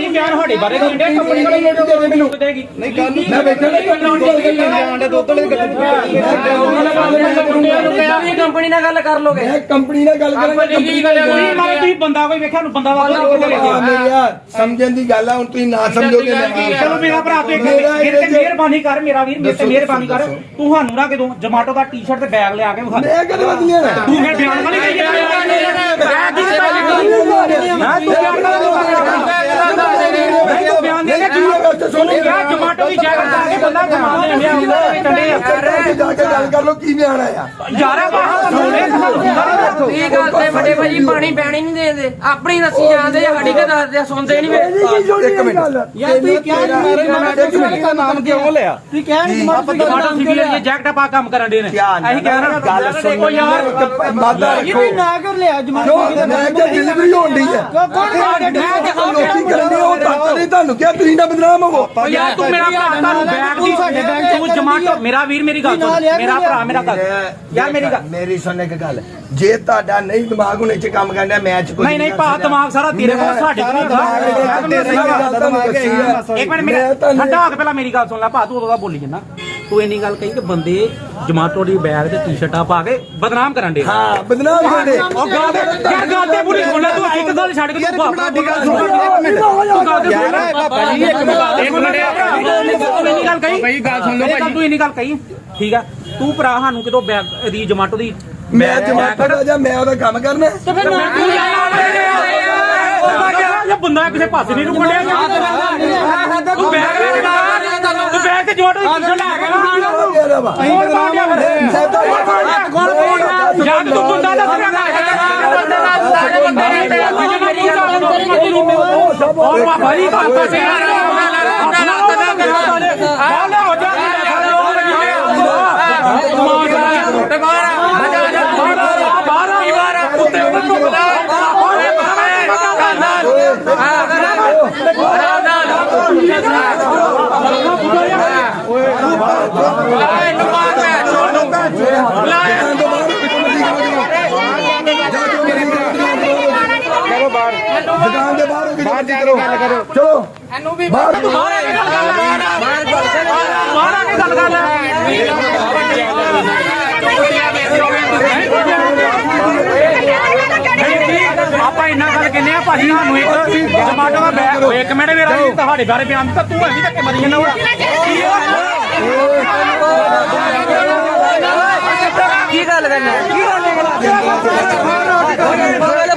ਭਾਈ ਬਿਆਨ ਸਾਡੇ ਬਾਰੇ ਦਿੰਦੇ ਕੰਪਨੀ ਵਾਲੇ ਰੇਟ ਦੇ ਮੈਨੂੰ ਦੇਗੀ ਨਹੀਂ ਗੱਲ ਮੈਂ ਵੇਖਿਆ ਨਹੀਂ ਦੁੱਧ ਵਾਲੇ ਜਾਣ ਦੇ ਦੁੱਧ ਵਾਲੇ ਤੁਸੀਂ ਕੰਪਨੀ ਨਾਲ ਗੱਲ ਕਰ ਲੋਗੇ ਮੈਂ ਕੰਪਨੀ ਨਾਲ ਗੱਲ ਕਰਾਂਗਾ ਕੰਪਨੀ ਨਾਲ ਤੁਸੀਂ ਮਾਰੇ ਤੁਸੀਂ ਬੰਦਾ ਕੋਈ ਵੇਖਿਆ ਨੂੰ ਬੰਦਾ ਵਾਲਾ ਕਿੱਥੇ ਆ ਲੱਗਿਆ ਮੇਰੀ ਯਾਰ ਸਮਝਣ ਦੀ ਗੱਲ ਆ ਹੁਣ ਤੁਸੀਂ ਨਾ ਸਮਝੋਗੇ ਮੈਂ ਚਲੋ ਮੇਰਾ ਭਰਾ ਤੂੰ ਇੱਕ ਮੇਰਾ ਤੇ ਮਿਹਰਬਾਨੀ ਕਰ ਮੇਰਾ ਵੀਰ ਮੇਰੇ ਤੇ ਮਿਹਰਬਾਨੀ ਕਰ। ਤੂੰ ਸਾਨੂੰ ਨਾ ਕਿਦੋਂ ਜਮਾਟੋ ਦਾ ਟੀ-ਸ਼ਰਟ ਤੇ ਬੈਗ ਲਿਆ ਕੇ ਵਿਖਾ ਦੇ। ਮੈਂ ਕਦੇ ਵਧੀਆ ਨਾ? ਤੂੰ ਫਿਰ ਬਿਆਨ ਵਾਲੀ ਕਹੀ ਜਾਂਦਾ ਬਿਆਨ ਤੂੰ ਬਿਆਨ ਨਹੀਂ ਤੂੰ ਬਿਆਨ ਦੇ ਕੇ ਤੂੰ ਕਿਹਾ ਦੀ ਜੈਕਟ ਪਾ ਕੇ ਬੰਦਾ ਕਮਾ ਦੇ ਲਿਆ ਉਹਦੇ ਕੰਡੇ ਜਾ ਕੇ ਗੱਲ ਕਰ ਲੋ ਕੀ ਬਿਆਨ ਆਇਆ ਯਾਰਾ ਬਾਹਰ ਸੋਨੇ ਤੁਹਾਨੂੰ ਇਹ ਗੱਲ ਤੇ ਵੱਡੇ ਭਾਜੀ ਪਾਣੀ ਪੈਣੀ ਨਹੀਂ ਦੇਦੇ। ਆਪਣੀ ਰੱਸੀ ਜਾਂਦੇ ਆ ਸਾਡੀ ਕਦਾਰ ਦੇ ਸੁਣਦੇ ਨਹੀਂ ਵੇ। ਇੱਕ ਮਿੰਟ। ਯਾਰ ਤੁਸੀਂ ਕਿਹਾ ਨੀ ਮਾਰੇ ਮਾਰੇ ਇੱਕ ਮਿੰਟ। ਦਾ ਨਾਮ ਕਿਉਂ ਲਿਆ? ਤੁਸੀਂ ਕਿਹਾ ਨਹੀਂ ਜਮਾਟੋ ਸਿਵਲ ਇਹ ਜੈਕਟ ਪਾ ਕੰਮ ਕਰਨ ਦੇ ਨੇ। ਅਸੀਂ ਕਹਿ ਰਹੇ ਗੱਲ ਸੁਣੋ। ਯਾਰ ਮਾਦਾ ਇਹ ਰੱਖੋ। ਵੀ ਨਾ ਕਰ ਲਿਆ ਕਿਉਂ? ਮੈਂ ਡਿਲੀਵਰੀ ਹੋਣ ਡਈ ਹੈ। ਕੌਣ ਕੌਣ ਲੋਕੀ ਕਰਦੇ ਉਹ ਤਾਂ ਨਹੀਂ ਤੁਹਾਨੂੰ ਕਿਹਾ ਤੁਸੀਂ ਨਾ ਬਦਨਾਮ ਹੋਵੋ। ਯਾਰ ਤੂੰ ਮੇਰਾ ਭਰਾ ਤੁਹਾਨੂੰ ਬੈਗ ਦੀ ਸਾਡੇ ਬੈਗ ਜਮਾਟੋ ਮੇਰਾ ਵੀਰ ਮੇਰੀ ਗੱਲ ਸੁਣ। ਮੇਰਾ ਭਰਾ ਮੇਰਾ ਗੱਲ। ਯਾਰ ਮੇਰੀ ਗੱਲ। ਮੇਰੀ ਸੁਣ ਇੱਕ ਗੱਲ। ਜੇ ਤੁਹਾਡਾ ਨਹੀਂ ਦਿਮਾਗ ਹੁਣ ਇੱਥੇ ਕੰਮ ਕਰਨਾ ਮੈਚ ਕੋਈ ਨਹੀਂ ਨਹੀਂ ਭਾ ਦਿਮਾਗ ਸਾਰਾ ਤੇਰੇ ਕੋਲ ਸਾਡੇ ਕੋਲ ਹੁੰਦਾ। ਇੱਕ ਮਿੰਟ ਮੇਰਾ ਠੰਡਾ ਹੋ ਕੇ ਪਹਿਲਾਂ ਮੇਰੀ ਗੱਲ ਸੁਣ ਲੈ। ਭਾ ਤੂੰ ਉਦੋਂ ਦਾ ਬੋਲੀ ਜੰਨਾ ਤੂੰ ਇੰਨੀ ਗੱਲ ਕਹੀ ਕਿ ਬੰਦੇ ਜਮਾਟੋ ਦੀ ਬੈਗ ਤੇ ਟੀ-ਸ਼ਰਟਾਂ ਪਾ ਕੇ ਬਦਨਾਮ ਕਰਨ ਦੇ। ਹਾਂ ਬਦਨਾਮ ਕਰਦੇ ਉਹ ਗੱਲ ਤੇ ਯਾਰ ਗੱਲ ਤੇ ਪੂਰੀ ਸੁਣ ਲੈ। ਤੂੰ ਇੱਕ ਗੱਲ ਛੱਡ ਕੇ ਤੂੰ ਬਾਪਾ ਦੀ ਗੱਲ ਸੁਣ ਤੂੰ ਗੱਲ ਤੇ ਯਾਰ ਬਾਬਾ ਜੀ ਇੱਕ ਮਿੰਟ। ਇੱਕ ਮਿੰਟ। ਤੂੰ ਇੰਨੀ ਗੱਲ ਕਹੀ ਭਾਈ ਗੱਲ ਸੁਣ ਲਓ ਭਾਈ ਤੂੰ ਇੰਨੀ ਗੱਲ ਕਹੀ ਠੀਕ ਆ ਤੂੰ ਭਰਾ ਸਾਨੂੰ ਕਿਤੋਂ ਬੈਗ ਦੀ ਜਮਾਟੋ ਦੀ ਮੈਂ ਜਮਾਤਾ ਦਾ ਜਾਂ ਮੈਂ ਉਹਦਾ ਕੰਮ ਕਰਨਾ ਤੂੰ ਇਹ ਬੰਦਾ ਕਿਸੇ ਪਾਸੇ ਨਹੀਂ ਰੁਕਣਿਆ ਤੂੰ ਬੈਗ ਲੈ ਕੇ ਨਾ ਤੂੰ ਬੈਗ ਤੇ ਜੋੜ ਦੀ ਟੀ-ਸ਼ਰਟ ਲੈ ਕੇ ਨਾ ਯਾਰ ਹੋਰ ਪਾ ਗਿਆ ਫਿਰ ਜਾਂ ਤੂੰ ਬੰਦਾ ਦੱਸ ਹੋਰ ਬਾਬਾ ਜੀ ਬਾਬਾ ਸੇ ਦੁਕਾਨ ਦੇ ਬਾਹਰ ਬਾਹਰ ਦੀ ਕਰੋ ਗੱਲ ਕਰੋ ਚਲੋ ਇਹਨੂੰ ਵੀ ਬਾਹਰ ਬਾਹਰ ਆ ਕੇ ਗੱਲ ਕਰ ਲੈ ਆਪਾਂ ਇੰਨਾ ਗੱਲ ਕਹਿੰਦੇ ਆ ਭਾਜੀ ਸਾਨੂੰ ਇੱਕ ਟਮਾਟੋ ਦਾ ਬੈਗ ਓਏ ਇੱਕ ਮਿੰਟ ਮੇਰਾ ਜੀ ਤੁਹਾਡੇ ਬਾਰੇ ਬਿਆਨ ਦਿੱਤਾ ਤੂੰ ਐਵੇਂ ਧੱਕੇ ਮਾਰੀ ਜਾਂਦਾ ਕੀ ਗੱਲ ਕਰਨਾ ਕੀ ਗੱਲ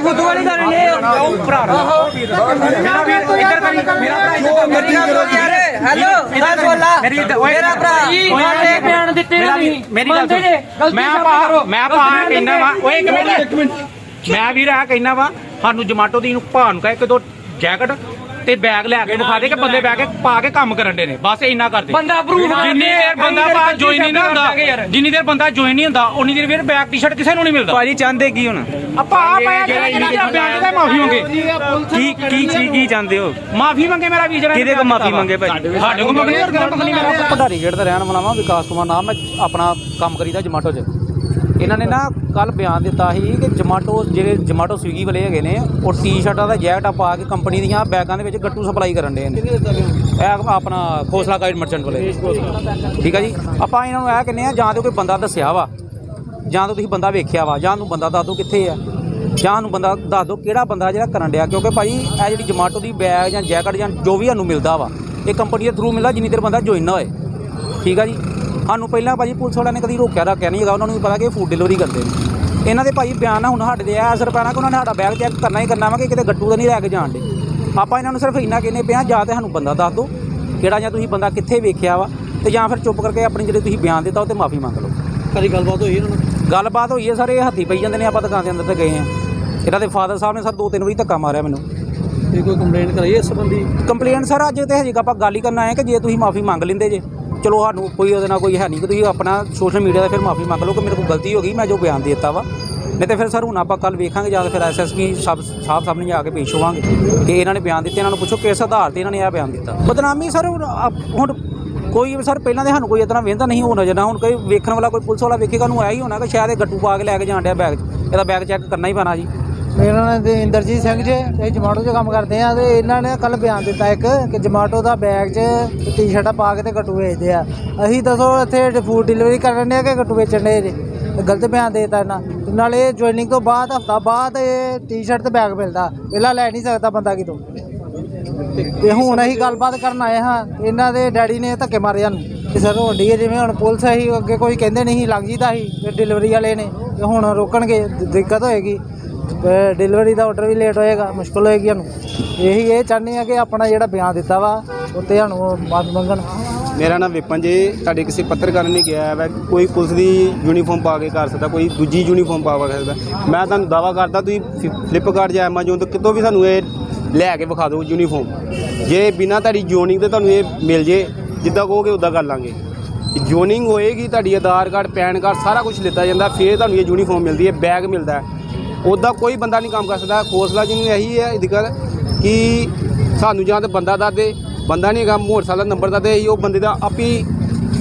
ਫੁੱਦੂ ਵਾਲੀ ਗੱਲ ਨਹੀਂ ਉਹ ਭਰਾ ਮੇਰਾ ਵੀਰ ਇੱਧਰ ਕਰੀ। ਮੇਰਾ ਭਰਾ ਇੱਧਰ ਹੈਲੋ ਮੈਂ ਬੋਲਾ ਮੇਰੀ ਇੱਧਰ- ਓਏ ਮੇਰਾ ਭਰਾ। ਸਾਡੇ ਬਿਆਨ ਦਿੱਤੇ ਮੇਰਾ ਨਹੀਂ ਵੀਰ ਮੇਰੀ ਗੱਲ ਸੁਣ ਮੈਂ ਪਾ ਮੈਂ ਪਾ ਕਹਿੰਦਾ ਵਾ। ਓਏ ਇੱਕ ਮਿੰਟ। ਇੱਕ ਮਿੰਟ। ਮੈਂ ਵੀਰ ਆ ਕਹਿੰਦਾ ਵਾ ਸਾਨੂੰ ਜਮਾਟੋ ਦੀ ਨੂੰ ਭਾ ਨੂੰ ਕਹੇ ਕਿ ਦੋ ਜੈਕਟ ਤੇ ਬੈਗ ਲੈ ਕੇ ਦਿਖਾ ਦੇ ਕਿ ਬੰਦੇ ਬੈਗ ਕੇ ਪਾ ਕੇ ਕੰਮ ਕਰਨ ਦੇ ਨੇ। ਬਸ ਇੰਨਾ ਕਰਦੇ। ਬੰਦਾ ਕਰ ਜਿੰਨੀ ਦੇਰ ਬੰਦਾ ਪਾ ਜੁਆਇਨ ਨਹੀਂ ਨਾ ਹੁੰਦਾ ਜਿੰਨੀ ਦੇਰ ਬੰਦਾ ਜੁਆਇਨ ਨਹੀਂ ਹੁੰਦਾ ਉਨੀ ਦੇਰ ਵੀਰ ਬੈਗ ਟੀ-ਸ਼ਰਟ ਕਿਸੇ ਨੂੰ ਨਹੀਂ ਮਿਲਦਾ। ਭਾਜੀ ਚਾਹੁੰਦੇ ਕੀ ਹੁਣ? ਆਪਾਂ ਆ ਪਾਇਆ ਜਿਹੜਾ ਬੈਗ ਦਾ ਮਾਫੀ ਮੰਗੇ। ਕੀ ਕੀ ਕੀ ਕੀ ਚਾਹੁੰਦੇ ਹੋ? ਮਾਫੀ ਮੰਗੇ ਮੇਰਾ ਵੀਰ ਜਿਹੜਾ ਕਿਹਦੇ ਕੋ ਮਾਫੀ ਮੰਗੇ ਭਾਜੀ? ਸਾਡੇ ਗੱਲ ਨਹੀਂ ਮੇਰਾ ਭੰਡਾਰੀ ਗੇਟ ਦਾ ਰਹਿਣ ਵਾਲਾ ਵਾਂ ਵਿਕਾਸ ਕੁਮਾਰ ਨਾਮ ਮੈਂ ਆਪਣਾ ਕੰਮ ਕਰੀਦਾ ਜਮਾਟੋ 'ਚ। ਇਹਨਾਂ ਨੇ ਨਾ ਕੱਲ ਬਿਆਨ ਦਿੱਤਾ ਸੀ ਕਿ ਜਮਾਟੋ ਜਿਹੜੇ ਜਮਾਟੋ ਸਵੀਗੀ ਵਾਲੇ ਹੈਗੇ ਨੇ ਉਹ ਟੀ-ਸ਼ਰਟਾਂ ਦਾ ਜੈਕਟਾਂ ਪਾ ਕੇ ਕੰਪਨੀ ਦੀਆਂ ਬੈਗਾਂ ਦੇ ਵਿੱਚ ਗੱਟੂ ਸਪਲਾਈ ਕਰਨ ਦੇ ਨੇ। ਇਹ ਆਪਣਾ ਖੋਸਲਾ ਗਾਈਡ ਮਰਚੈਂਟ ਵਾਲੇ। ਠੀਕ ਆ ਜੀ? ਆਪਾਂ ਇਹਨਾਂ ਨੂੰ ਇਹ ਕਹਿੰਦੇ ਆ ਜਾਂ ਤੇ ਕੋਈ ਬੰਦਾ ਦੱਸਿਆ ਵਾ ਜਾਂ ਤਾਂ ਤੁਸੀਂ ਬੰਦਾ ਵੇਖਿਆ ਵਾ ਜਾਂ ਨੂੰ ਬੰਦਾ ਦੱਸ ਦਿਓ ਕਿੱਥੇ ਆ ਜਾਂ ਨੂੰ ਬੰਦਾ ਦੱਸ ਦਿਓ ਕਿਹੜਾ ਬੰਦਾ ਜਿਹੜਾ ਕਰਨ ਡਿਆ ਕਿਉਂਕਿ ਭਾਈ ਇਹ ਜਿਹੜੀ ਜਮਾਟੋ ਦੀ ਬੈਗ ਜਾਂ ਜੈਕਟ ਜਾਂ ਜੋ ਵੀ ਸਾਨੂੰ ਮਿਲਦਾ ਵਾ ਇਹ ਕੰਪਨੀ ਦੇ ਥਰੂ ਮਿਲਦਾ ਜਿੰਨੀ ਦੇਰ ਬੰਦਾ ਜੁਆਇਨ ਨਾ ਹੋਏ। ਠੀਕ ਆ ਜੀ? ਸਾਨੂੰ ਪਹਿਲਾਂ ਭਾਜੀ ਪੁਲਿਸ ਵਾਲਿਆਂ ਨੇ ਕਦੀ ਰੋਕਿਆ ਰੱਖਿਆ ਨਹੀਂ ਹੈਗਾ ਉਹਨਾਂ ਨੂੰ ਵੀ ਪਤਾ ਕਿ ਫੂਡ ਡਿਲੀਵਰੀ ਕਰਦੇ ਨੇ। ਇਹਨਾਂ ਦੇ ਭਾਈ ਬਿਆਨ ਨਾ ਹੁਣ ਸਾਡੇ ਦੇ ਅਸਰ ਪੈਣਾ ਕਿ ਉਹਨਾਂ ਨੇ ਸਾਡਾ ਬੈਗ ਚੈੱਕ ਕਰਨਾ ਹੀ ਕਰਨਾ ਵਾ ਕਿ ਕਿਤੇ ਗੱਟੂ ਤਾਂ ਨਹੀਂ ਲੈ ਕੇ ਜਾਣ ਦੇ। ਆਪਾਂ ਇਹਨਾਂ ਨੂੰ ਸਿਰਫ ਇੰਨਾ ਕਹਿੰਦੇ ਪਿਆ ਜਾਂ ਤੇ ਸਾਨੂੰ ਬੰਦਾ ਦੱਸ ਦਿਓ ਕਿਹੜਾ ਜਾਂ ਤੁਸੀਂ ਬੰਦਾ ਕਿੱਥੇ ਵੇਖਿਆ ਵਾ ਤੇ ਜਾਂ ਫਿਰ ਚੁੱਪ ਕਰਕੇ ਆਪਣੀ ਜਿਹੜੇ ਤੁਸੀਂ ਬਿਆਨ ਦਿੱਤਾ ਉਹ ਤੇ ਮਾਫੀ ਮੰਗ ਲਓ। ਕਦੀ ਗੱਲਬਾਤ ਹੋਈ ਇਹਨਾਂ ਨਾਲ? ਗੱਲਬਾਤ ਹੋਈ ਹੈ ਸਰ ਇਹ ਹੱਥੀ ਪਈ ਜਾਂਦੇ ਨੇ ਆਪਾਂ ਦੁਕਾਨ ਦੇ ਅੰਦਰ ਤੇ ਗਏ ਆ। ਇਹਨਾਂ ਦੇ ਫਾਦਰ ਸਾਹਿਬ ਨੇ ਸਰ ਦੋ ਤਿੰਨ ਵਾਰੀ ਧੱਕਾ ਮਾਰਿਆ ਮੈਨੂੰ। ਇਹ ਕੋਈ ਕੰਪਲੇਂਟ ਕਰਾਈ ਇਸ ਸੰਬੰਧੀ? ਕੰਪਲੇਂਟ ਸਰ ਅੱਜ ਤੇ ਹਜੇ ਆਪਾਂ ਗੱਲ ਹੀ ਕਰਨ ਆਏ ਕਿ ਜੇ ਤੁਸੀਂ ਮਾਫੀ ਮੰਗ ਲੈਂਦੇ ਜੇ। ਚਲੋ ਸਾਨੂੰ ਕੋਈ ਉਹਦੇ ਨਾਲ ਕੋਈ ਹੈ ਨਹੀਂ ਕਿ ਤੁਸੀਂ ਆਪਣਾ ਸੋਸ਼ਲ ਮੀਡੀਆ ਦਾ ਫਿਰ ਮਾਫੀ ਮੰਗ ਲਓ ਕਿ ਮੇਰੇ ਕੋਲ ਗਲਤੀ ਹੋ ਗਈ, ਮੈਂ ਜੋ ਬਿਆਨ ਦੇ ਦਿੱਤਾ ਵਾ। ਨਹੀਂ ਤੇ ਫਿਰ ਸਰ ਹੁਣ ਆਪਾਂ ਕੱਲ ਵੇਖਾਂਗੇ ਜਾਂ ਤਾਂ ਫਿਰ ਐਸਐਸਪੀ ਸਾਹਿਬ ਸਾਹਿਬ ਸਾਹਮਣੇ ਜਾ ਕੇ ਪੇਸ਼ ਹੋਵਾਂਗੇ ਕਿ ਇਹਨਾਂ ਨੇ ਬਿਆਨ ਦਿੱਤੇ, ਇਹਨਾਂ ਨੂੰ ਪੁੱਛੋ ਕਿਸ ਆਧਾਰ ਤੇ ਇਹਨਾਂ ਨੇ ਇਹ ਬਿਆਨ ਦਿੱਤਾ। ਬਦਨਾਮੀ ਸਰ ਹੁਣ ਆਪ- ਹੁਣ ਕੋਈ ਸਰ ਪਹਿਲਾਂ ਦੇ ਸਾਨੂੰ ਕੋਈ ਇਤਨਾ ਵੇਂਦਾ ਨਹੀਂ ਹੋਣਾ ਜਨਾ ਹੁਣ ਕੋਈ ਵੇਖਣ ਵਾਲਾ ਕੋਈ ਪੁਲਿਸ ਵਾਲਾ ਵੇਖੇਗਾ ਨੂੰ ਆਇਆ ਹੀ ਹੋਣਾ ਕਿ ਸ਼ਾਇਦ ਇਹ ਗੱਟੂ ਪਾ ਕੇ ਲੈ ਕੇ ਜਾਣ ਡਿਆ ਬੈਗ 'ਚ, ਇਹਦਾ ਬੈਗ ਚੈੱਕ ਕਰਨਾ ਹੀ ਪੈਣਾ ਜੀ। ਮੇਰਾ ਨਾਮ ਤੇ ਇੰਦਰਜੀਤ ਸਿੰਘ ਜੀ ਤੇ ਜਮਾਟੋ 'ਚ ਕੰਮ ਕਰਦੇ ਆ ਤੇ ਇਹਨਾਂ ਨੇ ਕੱਲ ਬਿਆਨ ਦਿੱਤਾ ਇੱਕ ਕਿ ਜਮਾਟੋ ਦਾ ਬੈਗ 'ਚ ਟੀ-ਸ਼ਰਟਾਂ ਪਾ ਕੇ ਤੇ ਗੱਟੂ ਵੇਚਦੇ ਆ। ਅਸੀਂ ਦੱਸੋ ਇੱਥੇ ਫੂਡ ਡਿਲੀਵਰੀ ਕਰਨ ਦੇ ਆ ਕਿ ਗੱਟੂ ਵੇਚਣ ਦੇ ਜੇ। ਗਲਤ ਬਿਆਨ ਦੇ ਦਿੱਤਾ ਇਹਨਾਂ। ਤੇ ਨਾਲੇ ਜੁਆਇਨਿੰਗ ਤੋਂ ਬਾਅਦ, ਹਫਤਾ ਬਾਅਦ ਇਹ ਟੀ-ਸ਼ਰਟ ਤੇ ਬੈਗ ਮਿਲਦਾ। ਪਹਿਲਾਂ ਲੈ ਨਹੀਂ ਸਕਦਾ ਬੰਦਾ ਕਿਤੋਂ। ਤੇ ਹੁਣ ਅਸੀਂ ਗੱਲਬਾਤ ਕਰਨ ਆਏ ਹਾਂ। ਇਹਨਾਂ ਦੇ ਡੈਡੀ ਨੇ ਧੱਕੇ ਮਾਰੇ ਹਨ। ਕਿ ਸਰ ਹੁੰਦੀ ਹੈ ਜਿਵੇਂ ਹੁਣ ਪੁਲਿਸ ਅਸੀਂ ਅੱਗੇ ਕੋਈ ਕਹਿੰਦੇ ਨਹੀਂ ਲੱਗ ਜੀਦਾ ਸੀ। ਤੇ ਡਿਲੀਵਰੀ ਵਾਲੇ ਨੇ। ਤੇ ਹੁਣ ਰੋਕਣਗੇ, ਦਿੱਕਤ ਹੋਏਗੀ। ਡਿਲੀਵਰੀ ਦਾ ਆਰਡਰ ਵੀ ਲੇਟ ਹੋਏਗਾ, ਮੁਸ਼ਕਲ ਹੋਏਗੀ ਸਾਨੂੰ। ਇਹੀ ਇਹ ਚਾਹੁੰਦੇ ਆ ਕਿ ਆਪਣਾ ਜਿਹੜਾ ਬਿਆਨ ਦਿੱਤਾ ਵਾ ਉੱਤੇ ਸਾਨੂੰ ਮਾਫੀ ਮੰਗਣ। ਮੇਰਾ ਨਾਮ ਵਿਪਨ ਜੀ, ਤੁਹਾਡੇ ਕਿਸੇ ਪੱਤਰਕਾਰ ਨੇ ਕਿਹਾ ਹੈ ਕੋਈ ਪੁਲਿਸ ਦੀ ਯੂਨੀਫਾਰਮ ਪਾ ਕੇ ਕਰ ਸਕਦਾ, ਕੋਈ ਦੂਜੀ ਯੂਨੀਫਾਰਮ ਪਾ ਕੇ ਸਕਦਾ। ਮੈਂ ਤੁਹਾਨੂੰ ਦਾਵਾ ਕਰਦਾ, ਤੁਸੀਂ ਫਲਿੱਪਕਾਰਟ ਜਾਂ ਐਮਾਜ਼ੋਨ ਤੋਂ ਕਿਤੋਂ ਵੀ ਸਾਨੂੰ ਇਹ ਲੈ ਕੇ ਵਿਖਾ ਦਿਓ ਯੂਨੀਫਾਰਮ ਜੇ ਬਿਨਾ ਤੁਹਾਡੀ ਜੋਨਿੰਗ ਤੇ ਤੁਹਾਨੂੰ ਇਹ ਮਿਲ ਜੇ, ਜਿੱਦਾਂ ਕਹੋਗੇ ਉਦਾਂ ਕਰ ਲਾਂਗੇ। ਜੋਨਿੰਗ ਹੋਏਗੀ, ਤੁਹਾਡੀ ਆਧਾਰ ਕਾਰਡ, ਪੈਨ ਕਾਰਡ, ਸਾਰਾ ਕੁਝ ਲਿੱਤਾ ਜਾਂਦਾ, ਫਿਰ ਤੁਹਾਨੂੰ ਇਹ ਯੂਨੀਫਾਰਮ ਮਿਲਦੀ ਹੈ ਬੈਗ ਮਿਲਦਾ ਹੈ। ਉੱਦਾਂ ਕੋਈ ਬੰਦਾ ਨਹੀਂ ਕੰਮ ਕਰ ਸਕਦਾ। ਖੋਸਲਾ ਜਿਹਨੂੰ ਇਹੀ ਹੈ ਦਿੱਕਤ ਕਿ ਸਾਨੂੰ ਜਾਂ ਤਾਂ ਬੰਦਾ ਦੱਸ ਦੇ ਬੰਦਾ ਨਹੀਂ ਹੈਗਾ ਮੋਟਰਸਾਈਕਲ ਦਾ ਨੰਬਰ ਦੱਸ ਦੇ ਅਸੀਂ ਉਹ ਬੰਦੇ ਦਾ ਆਪ ਹੀ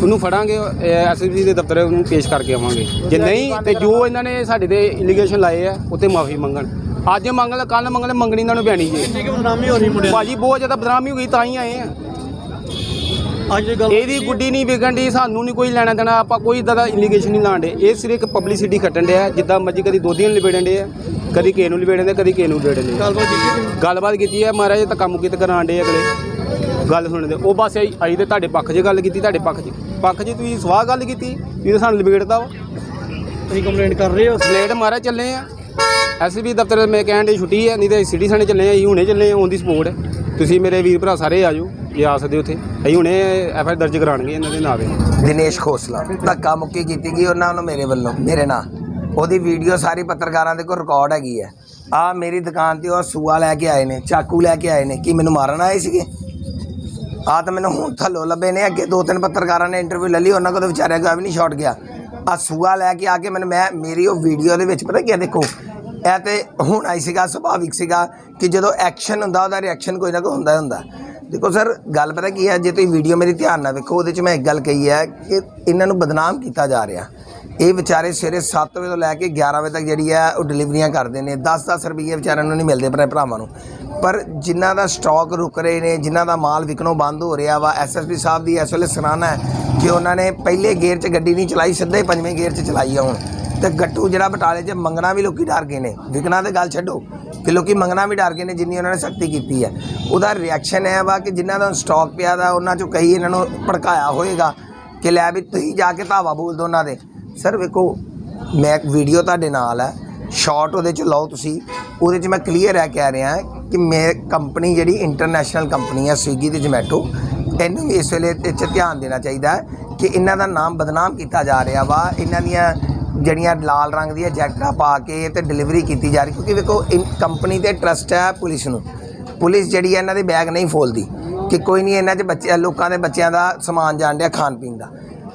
ਉਹਨੂੰ ਫੜਾਂਗੇ ਐਸਐਸਪੀ ਦੇ ਦਫ਼ਤਰ ਉਹਨੂੰ ਪੇਸ਼ ਕਰਕੇ ਆਵਾਂਗੇ। ਜੇ ਨਹੀਂ ਤੇ ਜੋ ਇਹਨਾਂ ਨੇ ਸਾਡੇ ਤੇ ਇਲੀਗੇਸ਼ਨ ਲਾਏ ਆ ਉੱਤੇ ਮਾਫੀ ਮੰਗਣ। ਅੱਜ ਮੰਗਣ ਕੱਲ ਮੰਗਣ ਮੰਗਣੀ ਇਹਨਾਂ ਨੂੰ ਪੈਣੀ ਜੀ। ਬਦਨਾਮੀ ਹੋ ਰਹੀ ਮੁੰਡਿਆਂ ਭਾਜੀ ਬਹੁਤ ਜ਼ਿਆਦਾ ਬਦਨਾਮੀ ਹੋ ਗਈ ਤਾਂ ਹੀ ਆਏ ਆ। ਅੱਜ ਦੀ ਗੱਲ ਇਹਦੀ ਗੁੱਡੀ ਨਹੀਂ ਵਿਕਣ ਦੀ ਸਾਨੂੰ ਨਹੀਂ ਕੋਈ ਲੈਣਾ ਦੇਣਾ ਆਪਾਂ ਕੋਈ ਇਦਾਂ ਦਾ ਇਲੀਗੇਸ਼ਨ ਨਹੀਂ ਲਾਉਂਦੇ ਇਹ ਸਿਰਫ ਇੱਕ ਪਬਲਿਸਿਟੀ ਖੱਟਣ ਡਿਆ ਜਿੱਦਾਂ ਮਰਜ਼ੀ ਕਦੀ ਦੋਧੀਆਂ ਨੂੰ ਲਿਬੇੜਨ ਦੇ ਆ ਕਦੀ ਕਿਸੇ ਨੂੰ ਲਿਬੇੜਨ ਦੇ ਕਦੀ ਕਿਸੇ ਨੂੰ ਲਿਬੇੜਨ ਦੇ ਗੱਲਬਾਤ ਕੀਤੀ? ਗੱਲਬਾਤ ਕੀਤੀ ਹੈ ਮਹਾਰਾਜ ਤਾਂ ਕੰਮ ਕਿਤੇ ਕਰਾਣ ਦੇ ਅਗਲੇ। ਗੱਲ ਸੁਣਦੇ ਉਹ ਬਸ ਆਈ ਆਈ ਤੇ ਤੁਹਾਡੇ ਪੱਖ 'ਚ ਗੱਲ ਕੀਤੀ ਤੁਹਾਡੇ ਪੱਖ 'ਚ। ਪੱਖ 'ਚ ਤੁਸੀਂ ਸਵਾਹ ਗੱਲ ਕੀਤੀ ਤਾਂ ਸਾਨੂੰ ਲਿਬੇੜਦਾ ਵਾ ਤੁਸੀਂ ਕੰਪਲੇਂਟ ਕਰ ਰਹੇ ਹੋ? ਸਲੇਟ ਮਾਰਾ ਚੱਲੇ ਆ। ਐਸਬੀ ਦਫ਼ਤਰ ਮੈਂ ਕਹਿਣ ਦੀ ਛੁੱਟੀ ਹੈ ਨਹੀਂ ਤਾਂ ਸਿਟੀ ਸਾਨੇ ਚੱਲੇ ਆ ਹੁਣੇ ਚੱਲੇ ਆ ਔਨ ਦੀ ਸਪੋਰਟ ਤੁਸੀਂ ਮੇਰੇ ਵੀਰ ਭਰਾ ਸਾਰੇ ਆ ਜਾਓ ਆ ਸਕਦੇ ਉੱਥੇ। ਅਸੀਂ ਹੁਣੇ ਐਫ ਆਈ ਦਰਜ ਕਰਾਣਗੇ ਇਹਨਾਂ ਦੇ ਨਾਂ ਤੇ ਦਿਨੇਸ਼ ਖੋਸਲਾ, ਧੱਕਾ ਮੁੱਕੀ ਕੀਤੀ ਗਈ ਉਹਨਾਂ ਨੂੰ ਮੇਰੇ ਵੱਲੋਂ, ਮੇਰੇ ਨਾਲ। ਉਹਦੀ ਵੀਡੀਓ ਸਾਰੀ ਪੱਤਰਕਾਰਾਂ ਦੇ ਕੋਲ ਰਿਕਾਰਡ ਹੈਗੀ ਹੈ। ਆ ਮੇਰੀ ਦੁਕਾਨ ਤੇ ਉਹ ਸੂਆ ਲੈ ਕੇ ਆਏ ਨੇ, ਚਾਕੂ ਲੈ ਕੇ ਆਏ ਨੇ, ਕੀ ਮੈਨੂੰ ਮਾਰਨ ਆਏ ਸੀਗੇ? ਆ ਤਾਂ ਮੈਨੂੰ ਹੁਣ ਥੱਲੋਂ ਲੱਭੇ ਨੇ, ਅੱਗੇ ਦੋ ਤਿੰਨ ਪੱਤਰਕਾਰਾਂ ਨੇ ਇੰਟਰਵਿਊ ਲੈ ਲਈ, ਉਹਨਾਂ ਕੋਲ ਤਾਂ ਵਿਚਾਰਿਆਂ ਕੋਲ ਵੀ ਨਹੀਂ ਸ਼ਾਟ ਗਿਆ। ਆ ਸੂਆ ਲੈ ਕੇ ਆ ਕੇ ਮੈਨੂੰ ਮੈਂ, ਮੇਰੀ ਉਹ ਵੀਡੀਓ ਦੇ ਵਿੱਚ ਪਤਾ ਕੀ ਹੈ ਦੇਖੋ ਇਹ ਤੇ ਹੁਣ ਆਈ ਸੀਗਾ, ਸੁਭਾਵਿਕ ਸੀਗਾ ਕਿ ਜਦੋਂ ਐਕਸ਼ਨ ਹੁੰਦਾ, ਉਹਦਾ ਰਿਐਕਸ਼ਨ ਕੋਈ ਨਾ ਕੋਈ ਹੁੰਦਾ ਹੀ ਹੁੰਦਾ। ਦੇਖੋ ਸਰ ਗੱਲ ਪਤਾ ਕੀ ਹੈ, ਜੇ ਤੁਸੀਂ ਵੀਡੀਓ ਮੇਰੀ ਧਿਆਨ ਨਾਲ ਵੇਖੋ, ਉਹਦੇ 'ਚ ਮੈਂ ਇੱਕ ਗੱਲ ਕਹੀ ਹੈ ਕਿ ਇਹਨਾਂ ਨੂੰ ਬਦਨਾਮ ਕੀਤਾ ਜਾ ਰਿਹਾ। ਇਹ ਵਿਚਾਰੇ ਸਵੇਰੇ 7 ਵਜੇ ਤੋਂ ਲੈ ਕੇ 11 ਵਜੇ ਤੱਕ ਜਿਹੜੀ ਹੈ, ਉਹ ਡਿਲੀਵਰੀਆਂ ਕਰਦੇ ਨੇ। 10-10 ਰੁਪਏ ਵਿਚਾਰਿਆਂ ਨੂੰ ਨਹੀਂ ਮਿਲਦੇ ਆਪਣੇ ਭਰਾਵਾਂ ਨੂੰ। ਪਰ ਜਿਨ੍ਹਾਂ ਦਾ ਸਟਾਕ ਰੁਕ ਰਹੇ ਨੇ, ਜਿਨ੍ਹਾਂ ਦਾ ਮਾਲ ਵਿਕਣੋਂ ਬੰਦ ਹੋ ਰਿਹਾ ਵਾ ਐਸਐਸਪੀ ਸਾਹਿਬ ਦੀ ਇਸ ਵੇਲੇ ਸਰਾਹਨਾ ਹੈ ਕਿ ਉਹਨਾਂ ਨੇ ਪਹਿਲੇ ਗੇਅਰ 'ਚ ਗੱਡੀ ਨਹੀਂ ਚਲਾਈ, ਸਿੱਧੇ ਹੀ ਪੰਜਵੇਂ ਗੇਅਰ 'ਚ ਚਲਾਈ ਆ ਹੁਣ। ਤੇ ਗੱਟੂ ਜਿਹੜਾ ਬਟਾਲੇ 'ਚ ਮੰਗਣਾ ਵੀ ਲੋਕੀ ਡਰ ਗਏ ਨੇ। ਵਿਕਣਾ ਤੇ ਗੱਲ ਛੱਡੋ, ਕਿ ਲੋਕੀ ਮੰਗਣਾ ਵੀ ਡਰ ਗਏ ਨੇ ਜਿੰਨੀ ਉਹਨਾਂ ਨੇ ਸਖਤੀ ਕੀਤੀ ਹੈ। ਉਹਦਾ ਰਿਐਕਸ਼ਨ ਇਹ ਵਾ ਕਿ ਜਿਨ੍ਹਾਂ ਦਾ ਸਟਾਕ ਪਿਆ ਦਾ, ਉਹਨਾਂ 'ਚੋਂ ਕਈ ਇਹਨਾਂ ਨੂੰ ਭੜਕਾਇਆ ਹੋਏਗਾ ਕਿ ਲੈ ਵੀ ਤੁਸੀਂ ਜਾ ਕੇ ਧਾਵਾ ਬੋਲ ਦੋ ਉਹਨਾਂ ਦੇ। ਸਰ ਵੇਖੋ, ਮੈਂ ਇੱਕ ਵੀਡੀਓ ਤੁਹਾਡੇ ਨਾਲ ਹੈ। ਸ਼ਾਰਟ ਉਹਦੇ 'ਚ ਲਓ ਤੁਸੀਂ। ਉਹਦੇ 'ਚ ਮੈਂ ਕਲੀਅਰ ਹੈ ਕਹਿ ਰਿਹਾ ਕਿ ਮੈਂ ਕੰਪਨੀ ਜਿਹੜੀ ਇੰਟਰਨੈਸ਼ਨਲ ਕੰਪਨੀ ਹੈ ਸਵੀਗੀ ਤੇ ਜਮੈਟੋ ਇਹਨੂੰ ਵੀ ਇਸ ਵੇਲੇ ਇਹ ਧਿਆਨ ਦੇਣਾ ਚਾਹੀਦਾ ਕਿ ਇਹਨਾਂ ਦਾ ਨਾਮ ਬਦਨਾਮ ਕੀਤਾ ਜਾ ਰਿਹਾ ਵਾ। ਇਹਨਾਂ ਦੀਆਂ ਜਿਹੜੀਆਂ ਲਾਲ ਰੰਗ ਦੀਆਂ ਜੈਕਟਾਂ ਪਾ ਕੇ ਤੇ ਡਿਲੀਵਰੀ ਕੀਤੀ ਜਾ ਰਹੀ, ਕਿਉਂਕਿ ਵੇਖੋ, ਇਨ ਕੰਪਨੀ ਤੇ ਟਰਸਟ ਹੈ ਪੁਲਿਸ ਨੂੰ। ਪੁਲਿਸ ਜਿਹੜੀ ਹੈ ਇਹਨਾਂ ਦੇ ਬੈਗ ਨਹੀਂ ਫੋਲਦੀ, ਕਿ ਕੋਈ ਨਹੀਂ ਇਹਨਾਂ 'ਚ ਬੱਚੇ, ਲੋਕਾਂ ਦੇ ਬੱਚਿਆਂ ਦਾ ਸਮਾਨ ਜਾਣ ਡਿਆ ਖਾਣ ਪੀਣ ਦਾ।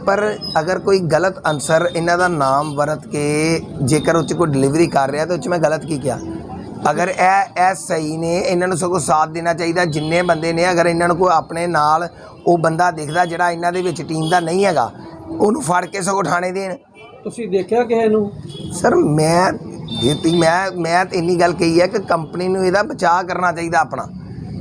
ਪਰ ਅਗਰ ਕੋਈ ਗਲਤ ਅਨਸਰ ਇਹਨਾਂ ਦਾ ਨਾਮ ਵਰਤ ਕੇ ਜੇਕਰ ਉਹ 'ਚ ਕੋਈ ਡਿਲੀਵਰੀ ਕਰ ਰਿਹਾ, ਤਾਂ ਉਹ 'ਚ ਮੈਂ ਗਲਤ ਕੀ ਕਿਹਾ? ਅਗਰ ਇਹ ਇਹ ਸਹੀ ਨੇ, ਇਹਨਾਂ ਨੂੰ ਸਗੋਂ ਸਾਥ ਦੇਣਾ ਚਾਹੀਦਾ, ਜਿੰਨੇ ਬੰਦੇ ਨੇ ਅਗਰ ਇਹਨਾਂ ਨੂੰ ਕੋਈ ਆਪਣੇ ਨਾਲ ਉਹ ਬੰਦਾ ਦਿਖਦਾ ਜਿਹੜਾ ਇਹਨਾਂ ਦੇ ਵਿੱਚ ਟੀਮ ਦਾ ਨਹੀਂ ਹੈਗਾ, ਉਹਨੂੰ ਫੜ ਕੇ ਸਗੋਂ ਠਾਣੇ ਦੇਣ। ਤੁਸੀਂ ਦੇਖਿਆ ਕਿਸੇ ਨੂੰ? ਸਰ ਮੈਂ ਜੇ ਮੈਂ ਮੈਂ ਤਾਂ ਇੰਨੀ ਗੱਲ ਕਹੀ ਹੈ ਕਿ ਕੰਪਨੀ ਨੂੰ ਇਹਦਾ ਬਚਾਅ ਕਰਨਾ ਚਾਹੀਦਾ ਆਪਣਾ।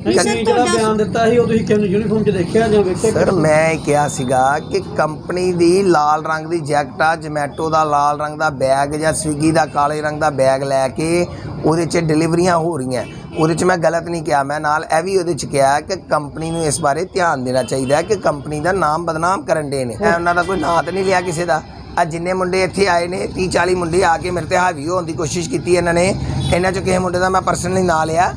ਤੁਸੀਂ ਜਿਹੜਾ ਬਿਆਨ ਦਿੱਤਾ ਸੀ ਉਹ ਤੁਸੀਂ ਕਿਸੇ ਨੂੰ ਯੂਨੀਫਾਰਮ 'ਚ ਦੇਖਿਆ ਜਾਂ ਵੇਖਿਆ ਸਰ ਮੈਂ ਇਹ ਕਿਹਾ ਸੀਗਾ ਕਿ ਕੰਪਨੀ ਦੀ ਲਾਲ ਰੰਗ ਦੀ ਜੈਕਟ ਆ ਜਮੈਟੋ ਦਾ ਲਾਲ ਰੰਗ ਦਾ ਬੈਗ ਜਾਂ ਸਵਿਗੀ ਦਾ ਕਾਲੇ ਰੰਗ ਦਾ ਬੈਗ ਲੈ ਕੇ ਉਹਦੇ 'ਚ ਡਿਲੀਵਰੀਆਂ ਹੋ ਰਹੀਆਂ। ਉਹਦੇ 'ਚ ਮੈਂ ਗਲਤ ਨਹੀਂ ਕਿਹਾ ਮੈਂ ਨਾਲ ਇਹ ਵੀ ਉਹਦੇ 'ਚ ਕਿਹਾ ਕਿ ਕੰਪਨੀ ਨੂੰ ਇਸ ਬਾਰੇ ਧਿਆਨ ਦੇਣਾ ਚਾਹੀਦਾ ਹੈ ਕਿ ਕੰਪਨੀ ਦਾ ਨਾਮ ਬਦਨਾਮ ਕਰਨ ਦੇ ਨੇ। ਇਹ ਉਹਨਾਂ ਦਾ ਕੋਈ ਨਾਂ ਤਾਂ ਨਹੀਂ ਲਿਆ ਕਿਸੇ ਦਾ। ਆ ਜਿੰਨੇ ਮੁੰਡੇ ਇੱਥੇ ਆਏ ਨੇ 30 40 ਮੁੰਡੇ ਆ ਕੇ ਮੇਰੇ ਤੇ ਹਾਵੀ ਹੋਣ ਦੀ ਕੋਸ਼ਿਸ਼ ਕੀਤੀ ਇਹਨਾਂ ਨੇ। ਇਹਨਾਂ 'ਚੋਂ ਕਿਸੇ ਮੁੰਡੇ ਦਾ ਮੈਂ ਪਰਸਨਲੀ ਨਾਂ ਲਿਆ।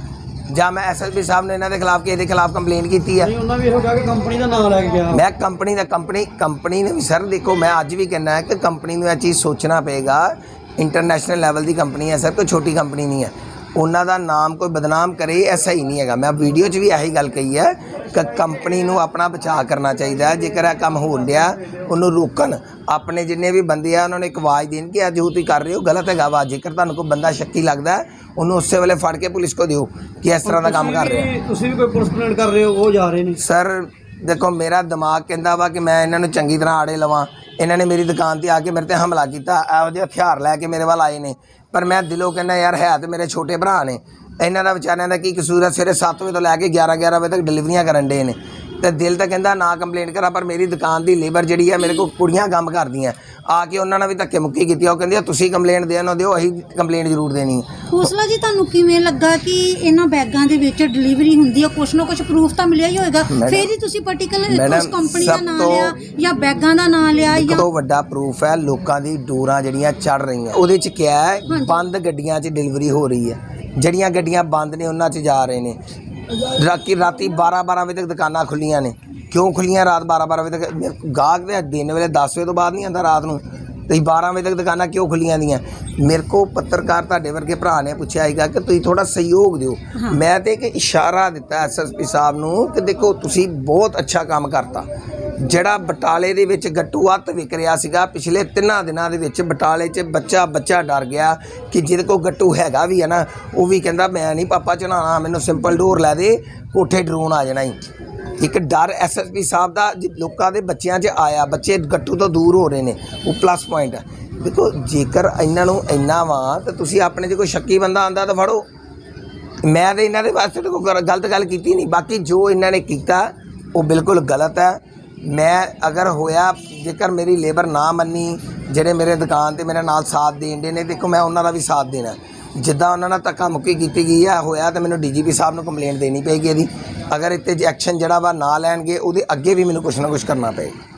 ਜਾਂ ਮੈਂ ਐਸਐਸਪੀ ਸਾਹਿਬ ਨੇ ਇਹਨਾਂ ਦੇ ਖਿਲਾਫ ਕਿਸੇ ਦੇ ਖਿਲਾਫ ਕੰਪਲੇਂਟ ਕੀਤੀ ਹੈ ਨਹੀਂ ਉਹਨਾਂ ਵੀ ਇਹੋ ਕਿਹਾ ਕਿ ਕੰਪਨੀ ਦਾ ਨਾਮ ਲੈ ਕੇ ਗਿਆ। ਮੈਂ ਕੰਪਨੀ ਦਾ ਕੰਪਨੀ ਕੰਪਨੀ ਨੇ ਵੀ ਸਰ ਦੇਖੋ ਮੈਂ ਅੱਜ ਵੀ ਕਹਿੰਦਾ ਹੈ ਕਿ ਕੰਪਨੀ ਨੂੰ ਇਹ ਚੀਜ਼ ਸੋਚਣਾ ਪਏਗਾ। ਇੰਟਰਨੈਸ਼ਨਲ ਲੈਵਲ ਦੀ ਕੰਪਨੀ ਹੈ ਸਰ ਕੋਈ ਛੋਟੀ ਕੰਪਨੀ ਨਹੀਂ ਹੈ। ਉਹਨਾਂ ਦਾ ਨਾਮ ਕੋਈ ਬਦਨਾਮ ਕਰੇ ਇਹ ਸਹੀ ਨਹੀਂ ਹੈਗਾ। ਮੈਂ ਵੀਡੀਓ 'ਚ ਵੀ ਇਹੀ ਗੱਲ ਕਹੀ ਹੈ ਕਿ ਕੰਪਨੀ ਨੂੰ ਆਪਣਾ ਬਚਾਅ ਕਰਨਾ ਚਾਹੀਦਾ ਹੈ। ਜੇਕਰ ਇਹ ਕੰਮ ਹੋਣ ਡਿਆ ਉਹਨੂੰ ਰੋਕਣ। ਆਪਣੇ ਜਿੰਨੇ ਵੀ ਬੰਦੇ ਆ ਉਹਨਾਂ ਨੂੰ ਇੱਕ ਆਵਾਜ਼ ਦੇਣ ਕਿ ਅੱਜ ਜੋ ਤੁਸੀਂ ਕਰ ਰਹੇ ਹੋ ਗਲਤ ਹੈਗਾ ਵਾ। ਜੇਕਰ ਤੁਹਾਨੂੰ ਕੋਈ ਬੰਦਾ ਸ਼ੱਕੀ ਲੱਗਦਾ ਹੈ, ਉਹਨੂੰ ਉਸੇ ਵੇਲੇ ਫੜ ਕੇ ਪੁਲਿਸ ਕੋ ਦਿਓ ਕਿ ਇਸ ਤਰ੍ਹਾਂ ਦਾ ਕੰਮ ਕਰ ਰਿਹਾ। ਵੀ- ਤੁਸੀਂ ਵੀ ਕੋਈ ਪੁਲਿਸ ਕੰਪਲੇਂਟ ਕਰ ਰਹੇ ਹੋ ਉਹ ਜਾ ਰਹੇ ਨੇ। ਸਰ ਦੇਖੋ ਮੇਰਾ ਦਿਮਾਗ ਕਹਿੰਦਾ ਵਾ ਕਿ ਮੈਂ ਇਹਨਾਂ ਨੂੰ ਚੰਗੀ ਤਰ੍ਹਾਂ ਆੜੇ ਲਵਾਂ। ਇਹਨਾਂ ਨੇ ਮੇਰੀ ਦੁਕਾਨ ਤੇ ਆ ਕੇ ਮੇਰੇ ਤੇ ਹਮਲਾ ਕੀਤਾ। ਇਹੋ ਜਿਹੇ ਹਥਿਆਰ ਲੈ ਕੇ ਮੇਰੇ ਵੱਲ ਆਏ ਨੇ। ਪਰ ਮੈਂ ਦਿਲੋਂ ਕਹਿੰਦਾ, ਯਾਰ, ਹੈ ਤੇ ਮੇਰੇ ਛੋਟੇ ਭਰਾ ਨੇ। ਇਹਨਾਂ ਦਾ ਵਿਚਾਰਿਆਂ ਦਾ ਕੀ ਕਸੂਰ ਹੈ? ਸਵੇਰੇ 7 ਵਜੇ ਤੋਂ ਲੈ ਕੇ 11 11 ਵਜੇ ਤੱਕ ਡਿਲੀਵਰੀਆਂ ਕਰਨ ਦੇ ਨੇ। ਤੇ ਦਿਲ ਤਾਂ ਕਹਿੰਦਾ, ਨਾ ਕੰਪਲੇਂਟ ਕਰਾਂ, ਪਰ ਮੇਰੀ ਦੁਕਾਨ ਦੀ ਲੇਬਰ ਜਿਹੜੀ ਹੈ, ਮੇਰੇ ਕੋਲ ਕੁੜੀਆਂ ਕੰਮ ਕਰਦੀਆਂ। ਆ ਕੇ ਉਹਨਾਂ ਨਾਲ ਵੀ ਧੱਕੇ ਮੁੱਕੀ ਕੀਤੀ ਉਹ ਕਹਿੰਦੀ ਤੁਸੀਂ ਕੰਪਲੇਂਟ ਦੇਣ ਨਾ ਦਿਓ, ਅਸੀਂ ਕੰਪਲੇਂਟ ਜ਼ਰੂਰ ਦੇਣੀ ਹੈ। ਹੌਸਲਾ ਜੀ ਤੁਹਾਨੂੰ ਕਿਵੇਂ ਲੱਗਾ ਕਿ ਇਹਨਾਂ ਬੈਗਾਂ ਦੇ ਵਿੱਚ ਡਿਲੀਵਰੀ ਹੁੰਦੀ ਹੈ ਕੁਛ ਨਾ ਕੁਛ ਪ੍ਰੂਫ ਤਾਂ ਮਿਲਿਆ ਹੀ ਹੋਏਗਾ। ਫਿਰ ਹੀ ਤੁਸੀਂ ਪਾਰਟਿਕੂਲਰ ਮੈਡਮ, ਉਸ ਕੰਪਨੀ ਦਾ ਸਭ ਨਾਮ ਤੋਂ- ਲਿਆ ਜਾਂ ਬੈਗਾਂ ਦਾ ਨਾਮ ਲਿਆ ਇੱਕ ਜਾਂ ਤੋਂ ਵੱਡਾ ਪ੍ਰੂਫ ਹੈ ਲੋਕਾਂ ਦੀ ਡੋਰਾਂ ਜਿਹੜੀਆਂ ਚੜ ਰਹੀਆਂ। ਉਹਦੇ ਚ ਕਿਹਾ ਹੈ ਬੰਦ ਗੱਡੀਆਂ 'ਚ ਡਿਲੀਵਰੀ ਹੋ ਰਹੀ ਹੈ। ਜਿਹੜੀਆਂ ਗੱਡੀਆਂ ਬੰਦ ਨੇ ਉਹਨਾਂ 'ਚ ਜਾ ਰਹੇ ਨੇ। ਰਾਤੀ ਰਾਤੀ 12 12 ਵਜੇ ਤੱਕ ਦੁਕਾਨਾਂ ਖੁੱਲੀਆਂ ਨੇ। ਕਿਉਂ ਖੁੱਲੀਆਂ ਰਾਤ 12 12 ਵਜੇ ਤੱਕ? ਮੇਰੇ ਕੋਲ ਗਾਹਕ ਤੇ ਦਿਨ ਵੇਲੇ 10 ਵਜੇ ਤੋਂ ਬਾਅਦ ਨਹੀਂ ਆਉਂਦਾ ਰਾਤ ਨੂੰ। ਤੇ 12 ਵਜੇ ਤੱਕ ਦੁਕਾਨਾਂ ਕਿਉਂ ਖੁੱਲੀਆਂ ਦੀਆਂ? ਮੇਰੇ ਕੋ ਪੱਤਰਕਾਰ ਤੁਹਾਡੇ ਵਰਗੇ ਭਰਾ ਨੇ ਪੁੱਛਿਆ ਹੈਗਾ ਕਿ ਤੁਸੀਂ ਥੋੜਾ ਸਹਿਯੋਗ ਦਿਓ। ਮੈਂ ਤੇ ਇੱਕ ਇਸ਼ਾਰਾ ਦਿੱਤਾ ਐਸਐਸਪੀ ਸਾਹਿਬ ਨੂੰ ਕਿ ਦੇਖੋ ਤੁਸੀਂ ਬਹੁਤ ਅੱਛਾ ਕੰਮ ਕਰਤਾ। ਜਿਹੜਾ ਬਟਾਲੇ ਦੇ ਵਿੱਚ ਗੱਟੂ ਹੱਤ ਵਿਕ ਰਿਹਾ ਸੀਗਾ ਪਿਛਲੇ ਤਿੰਨਾਂ ਦਿਨਾਂ ਦੇ ਵਿੱਚ ਬਟਾਲੇ 'ਚ ਬੱਚਾ ਬੱਚਾ ਡਰ ਗਿਆ ਕਿ ਜਿਹਦੇ ਕੋਲ ਗੱਟੂ ਹੈਗਾ ਵੀ ਹੈ ਨਾ ਉਹ ਵੀ ਕਹਿੰਦਾ ਮੈਂ ਨਹੀਂ ਪਾਪਾ ਚਲਾਉਣਾ ਮੈਨੂੰ ਸਿੰਪਲ ਡੋਰ ਲੈ ਦੇ ਕੋਠੇ ਡਰੋਨ ਆ ਜਾਣਾ ਹੀ ਇੱਕ ਡਰ ਐਸਐਸਪੀ ਸਾਹਿਬ ਦਾ ਜ- ਲੋਕਾਂ ਦੇ ਬੱਚਿਆਂ 'ਚ ਆਇਆ, ਬੱਚੇ ਗੱਟੂ ਤੋਂ ਦੂਰ ਹੋ ਰਹੇ ਨੇ, ਉਹ ਪਲੱਸ ਪੁਆਇੰਟ ਹੈ ਦੇਖੋ, ਜੇਕਰ ਇਹਨਾਂ ਨੂੰ ਇੰਨਾ ਵਾ, ਤਾਂ ਤੁਸੀਂ ਆਪਣੇ 'ਚ ਕੋਈ ਸ਼ੱਕੀ ਬੰਦਾ ਆਂਦਾ ਤਾਂ ਫੜੋ। ਮੈਂ ਤਾਂ ਇਹਨਾਂ ਦੇ ਵਾਸਤੇ ਤਾਂ ਕੋਈ ਗਲਤ ਗੱਲ ਕੀਤੀ ਨਹੀਂ, ਬਾਕੀ ਜੋ ਇਹਨਾਂ ਨੇ ਕੀਤਾ, ਉਹ ਬਿਲਕੁਲ ਗਲਤ ਹੈ ਮੈਂ ਅਗਰ ਹੋਇਆ, ਜੇਕਰ ਮੇਰੀ ਲੇਬਰ ਨਾ ਮੰਨੀ, ਜਿਹੜੇ ਮੇਰੇ ਦੁਕਾਨ ਤੇ ਮੇਰੇ ਨਾਲ ਸਾਥ ਦੇਣ ਦੇ ਨੇ, ਦੇਖੋ ਮੈਂ ਉਹਨਾਂ ਦਾ ਵੀ ਸਾਥ ਦੇਣਾ। ਜਿੱਦਾਂ ਉਹਨਾਂ ਨਾਲ ਧੱਕਾ ਮੁੱਕੀ ਕੀਤੀ ਗਈ ਹੈ ਹੋਇਆ ਤਾਂ ਮੈਨੂੰ ਡੀਜੀਪੀ ਸਾਹਿਬ ਨੂੰ ਕੰਪਲੇਂਟ ਦੇਣੀ ਪਏਗੀ ਇਹਦੀ। ਅਗਰ ਇੱਥੇ ਐਕਸ਼ਨ ਜਿਹੜਾ ਵਾ ਨਾ ਲੈਣਗੇ, ਉਹਦੇ ਅੱਗੇ ਵੀ ਮੈਨੂੰ ਕੁਛ ਨਾ ਕੁਛ ਕਰਨਾ ਪਏਗਾ।